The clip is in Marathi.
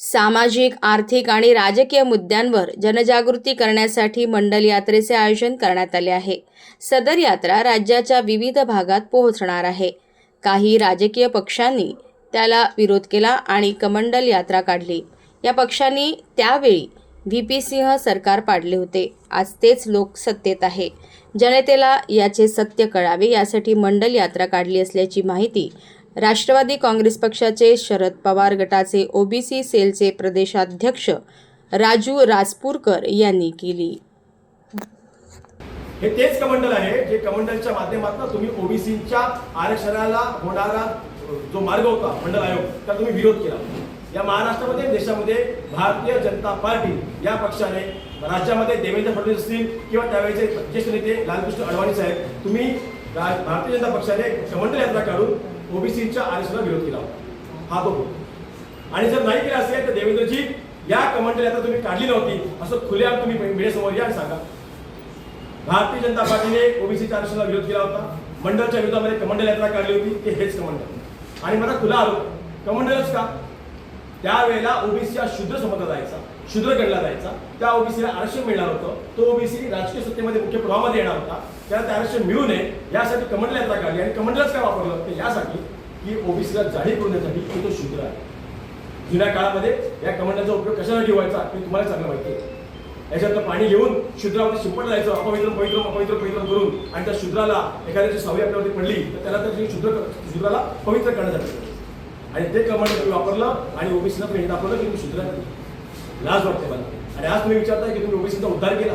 सामाजिक आर्थिक आणि राजकीय मुद्द्यांवर जनजागृती करण्यासाठी मंडल यात्रेचे आयोजन करण्यात आले आहे. सदर यात्रा राज्याच्या विविध भागात पोहोचणार आहे. काही राजकीय पक्षांनी त्याला विरोध केला आणि कमंडल यात्रा काढली. या पक्षांनी त्यावेळी व्ही पी सिंह सरकार पाडले होते. आज तेच लोक सत्तेत आहे. जनतेला याचे सत्य कळावे यासाठी मंडल यात्रा काढली असल्याची माहिती राष्ट्रवादी काँग्रेस पक्षाचे शरद पवार गटाचे ओबीसी सेलचे प्रदेशाध्यक्ष राजू राजपूरकर यांनी केली. हे तेच कमंडल आहे जे कमंडलच्या माध्यमातून तुम्ही ओबीसीच्या आरक्षणाला होणारा जो मार्ग होता मंडल आयोग त्याला तुम्ही विरोध केला. या महाराष्ट्रामध्ये देशामध्ये भारतीय जनता पार्टी या पक्षाने राज्यामध्ये देवेंद्र फडणवीस असतील किंवा त्यावेळेचे ज्येष्ठ नेते लालकृष्ण अडवाणी साहेब तुम्ही भारतीय जनता पक्षाने कमंडल यात्रा काढून ओबीसीच्या आरक्षणाला विरोध केला होता. हा तो आणि जर नाही केला असेल तर देवेंद्रजी या कमंडल यात्रा तुम्ही काढली नव्हती. असं खुलेआम तुम्ही मीडियासमोर या सांगा. भारतीय जनता पार्टीने ओबीसीच्या आरक्षणाला विरोध केला होता. मंडळच्या विरोधामध्ये कमंडल यात्रा काढली होती. ते हेच कमंडल आणि मला खुला आरोप. कमंडलच का? त्यावेळेला ओबीसीच्या शूद्र समजला जायचा शूद्र गणला जायचा. त्या ओबीसीला आरक्षण मिळणार होतं. तो ओबीसी राजकीय सत्तेमध्ये मुख्य प्रवाहामध्ये येणार होता. त्याला ते आरक्षण मिळू नये यासाठी कमंडला यात्रा काढली. आणि कमंडलाच काय वापरलं? होतं यासाठी की ओबीसीला जाहीर करून देण्यासाठी की तो शूद्र आहे. जुन्या काळामध्ये या कमंडलाचा उपयोग कशासाठी व्हायचा हे तुम्हाला चांगलं माहिती आहे. याच्यातलं पाणी घेऊन शूद्रावरती शिंपडलं जायचं अपवित्र पवित्र अपवित्र पवित्र करून. आणि त्या शूद्राला एखाद्याची सवय आपल्यावरती पडली तर त्याला त्या शूद्र शूद्राला पवित्र करण्यासाठी आणि ते कमांड तुम्ही वापरलं आणि ओबीसीला तुम्ही दाखवलं की तुम्ही शूद्र लाज वाटते मला. आणि आज तुम्ही विचारताय की तुम्ही ओबीसीचा उद्धार केला.